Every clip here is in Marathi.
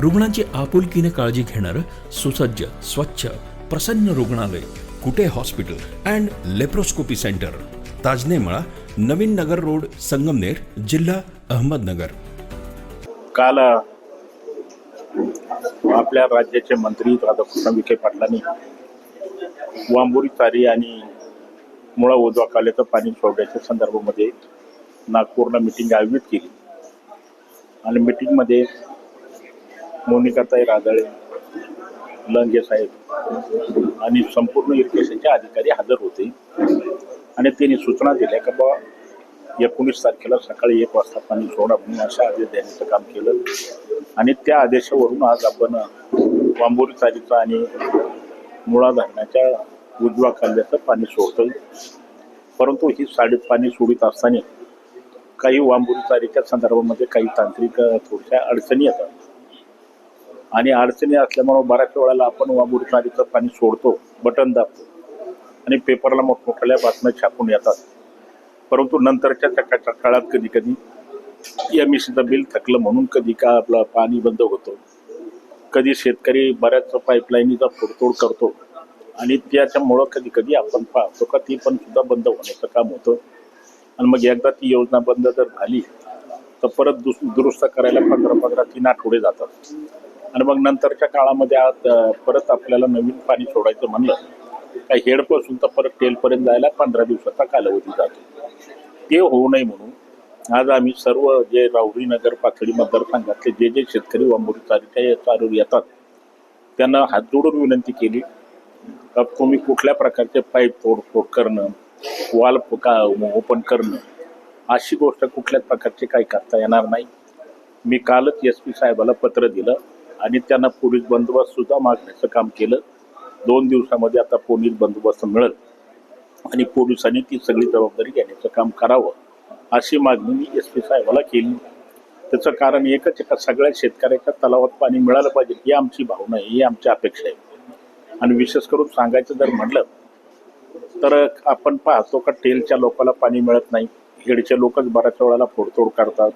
रुग्णांची आपुलकीने काळजी घेणारं सुसज्ज स्वच्छ प्रसन्न रुग्णालय Kute hospital and laparoscopy centre Tajnemala Navin Nagar road Sangamner जिल्हा अहमदनगर. काल आपल्या राज्याचे मंत्री राधाकृष्ण विखे पाटलांनी वांबुरी चारी आणि मुळा ओझवा काल्याचं पाणी सोडण्याच्या संदर्भामध्ये नागपूरला मिटिंग आयोजित केली. आणि मिटिंगमध्ये मोनिकाताई राजाळे लंगे साहेब आणि संपूर्ण इरिगेशनचे अधिकारी हजर होते. आणि त्यांनी सूचना दिल्या की बा एकोणीस तारखेला सकाळी एक वाजता पाणी सोडा म्हणून अशा आदेश देण्याचं काम केलं. आणि त्या आदेशावरून आज आपण वांबोरी चारीचं आणि मुळा धरणाच्या उजवा खाल्ल्याचं पाणी सोडतोय. परंतु ही साडी पाणी सोडित असताना काही वांबोरी तारीच्या संदर्भामध्ये काही तांत्रिक थोडशा थोड्याशा अडचणी येतात. आणि अडचणी असल्यामुळे बऱ्याच वेळेला आपण वांबोरी नदीचं पाणी सोडतो बटन दाबतो. आणि पेपरला मोठमोठ्या बातम्या छापून येतात. परंतु नंतरच्या त्या काळात कधी कधी एम बिल थकलं म्हणून कधी का आपलं पाणी बंद होतं. कधी शेतकरी बऱ्याच पाईपलाईनीचा फोडतोड करतो. आणि त्याच्यामुळं कधी कधी आपण पाहतो का ती पण सुद्धा बंद होण्याचं काम होतं. आणि मग एकदा ती योजना बंद जर झाली तर परत दुस दुरुस्त करायला पंधरा पंधरा तीन आठवडे जातात. आणि मग नंतरच्या काळामध्ये आज परत आपल्याला नवीन पाणी सोडायचं म्हणलं का हेडपासून तर परत टेलपर्यंत जायला पंधरा दिवसाचा कालावधी जातो. ते होऊ नये म्हणून आज आम्ही सर्व जे राहुरी नगर पाथडी मतदारसंघातले जे जे शेतकरी वांबोरी चारीच्या चालू येतात त्यांना हात जोडून विनंती केली तुम्ही कुठल्या प्रकारचे पाईप तोडफोड करणं वाल का ओपन करणं अशी गोष्ट कुठल्याच प्रकारची काही करता येणार नाही. मी कालच एस पी साहेबाला पत्र दिलं आणि त्यांना पोलीस बंदोबस्त सुद्धा मागण्याचं काम केलं. दोन दिवसामध्ये आता पोलीस बंदोबस्त मिळेल. आणि पोलिसांनी ती सगळी जबाबदारी घेण्याचं काम करावं अशी मागणी मी एस पी साहेबाला केली. त्याचं कारण एकच एका का सगळ्या शेतकऱ्याच्या तलावात पाणी मिळालं पाहिजे ही आमची भावना आहे ही आमची अपेक्षा आहे. आणि विशेष करून सांगायचं जर म्हटलं तर आपण पाहतो का टेलच्या लोकाला पाणी मिळत नाही. हेडचे लोकच बऱ्याच वेळाला फोडतोड करतात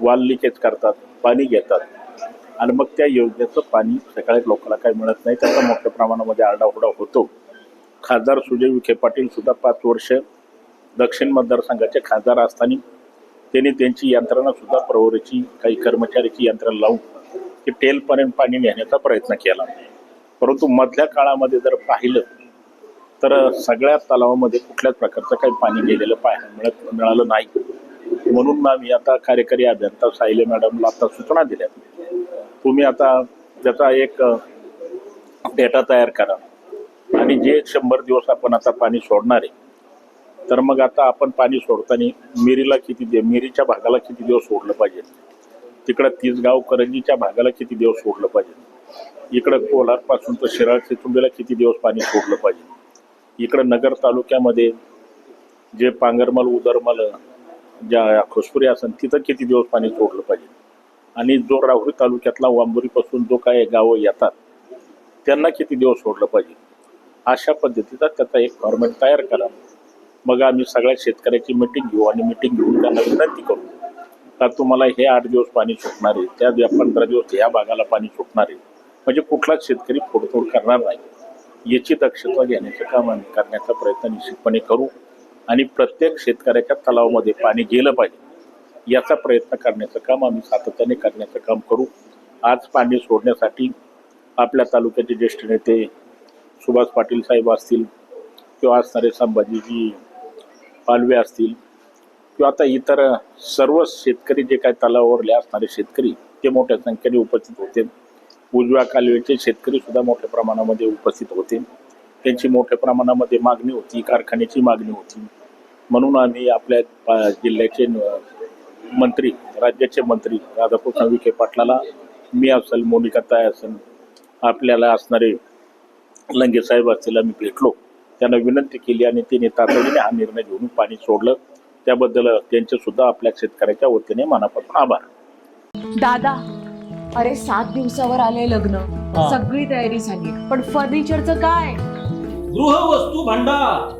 वाल लिकेज करतात पाणी घेतात. आणि मग त्या योजनेचं पाणी सकाळी लोकांना काही मिळत नाही. त्याचा मोठ्या प्रमाणामध्ये आरडाओरडा होतो. खासदार सुजय विखे पाटील सुद्धा पाच वर्ष दक्षिण मतदारसंघाचे खासदार असताना त्यांनी त्यांची यंत्रणा सुद्धा प्रवरीची काही कर्मचाऱ्याची यंत्रणा लावून की टेलपर्यंत पाणी नेण्याचा प्रयत्न केला. परंतु मधल्या काळामध्ये जर पाहिलं तर सगळ्या तलावामध्ये कुठल्याच प्रकारचं काही पाणी गेलेलं पाहायला मिळत मिळालं नाही. म्हणून आम्ही आता कार्यकारी अभियंता सायले मॅडमला आता सूचना दिल्या. तुम्ही आता त्याचा एक डेटा तयार करा. आणि जे शंभर दिवस आपण आता पाणी सोडणार आहे तर मग आता आपण पाणी सोडताना मिरीला किती दे मिरीच्या भागाला किती दिवस सोडलं पाहिजे? तिकडं तिसगाव करंजीच्या भागाला किती दिवस सोडलं पाहिजे? इकडं कोलारपासून तर शिराळ चिचुंबीला किती दिवस पाणी सोडलं पाहिजे? इकडं नगर तालुक्यामध्ये जे पांगरमल उदरमल ज्या खुसपुरी असेल तिथं किती दिवस पाणी सोडलं पाहिजे? आणि जो राहुरी तालुक्यातला वांबुरीपासून जो काय गावं येतात त्यांना किती दिवस सोडलं पाहिजे? अशा पद्धतीचा त्याचा एक फॉर्मॅट तयार करा. मग आम्ही सगळ्या शेतकऱ्याची मिटिंग घेऊ आणि मिटिंग घेऊन त्यांना विनंती करू का तुम्हाला हे आठ दिवस पाणी सुटणार आहे त्या पंधरा दिवस ह्या भागाला पाणी सुटणार आहे. म्हणजे कुठलाच शेतकरी फोडतोड करणार नाही. याची दक्षता घेण्याचं काम आम्ही करण्याचा प्रयत्न निश्चितपणे करू आणि प्रत्येक शेतकऱ्याच्या तलावामध्ये पाणी गेलं पाहिजे. याचा प्रयत्न करण्याचं काम आम्ही सातत्याने करण्याचं काम करू. आज पाणी सोडण्यासाठी आपल्या तालुक्याचे ज्येष्ठ नेते सुभाष पाटील साहेब असतील किंवा असणारे संभाजीजी पालवे असतील किंवा आता इतर सर्व शेतकरी जे काय तलावावरले असणारे शेतकरी ते मोठ्या संख्येने उपस्थित होते उजव्या कालवेचे शेतकरी सुद्धा मोठ्या प्रमाणामध्ये उपस्थित होते. त्यांची मोठ्या प्रमाणामध्ये मागणी होती कारखान्याची मागणी होती. म्हणून आम्ही आपल्या पा- जिल्ह्याचे न- मंत्री राज्याचे मंत्री राधाकृष्ण विखे पाटलाला मी असेल मोनिका ताय असेल आपल्याला असणारे लंगे साहेब असतील आम्ही भेटलो. त्यांना विनंती केली आणि त्यांनी तातडीने हा निर्णय घेऊन पाणी सोडलं. त्याबद्दल त्यांचे सुद्धा आपल्या शेतकऱ्याच्या वतीने मनापासून आभार. दादा अरे सात दिवसावर आले लग्न. सगळी तयारी झाली. पण फर्निचरचं काय? गृहवस्तू भांडार.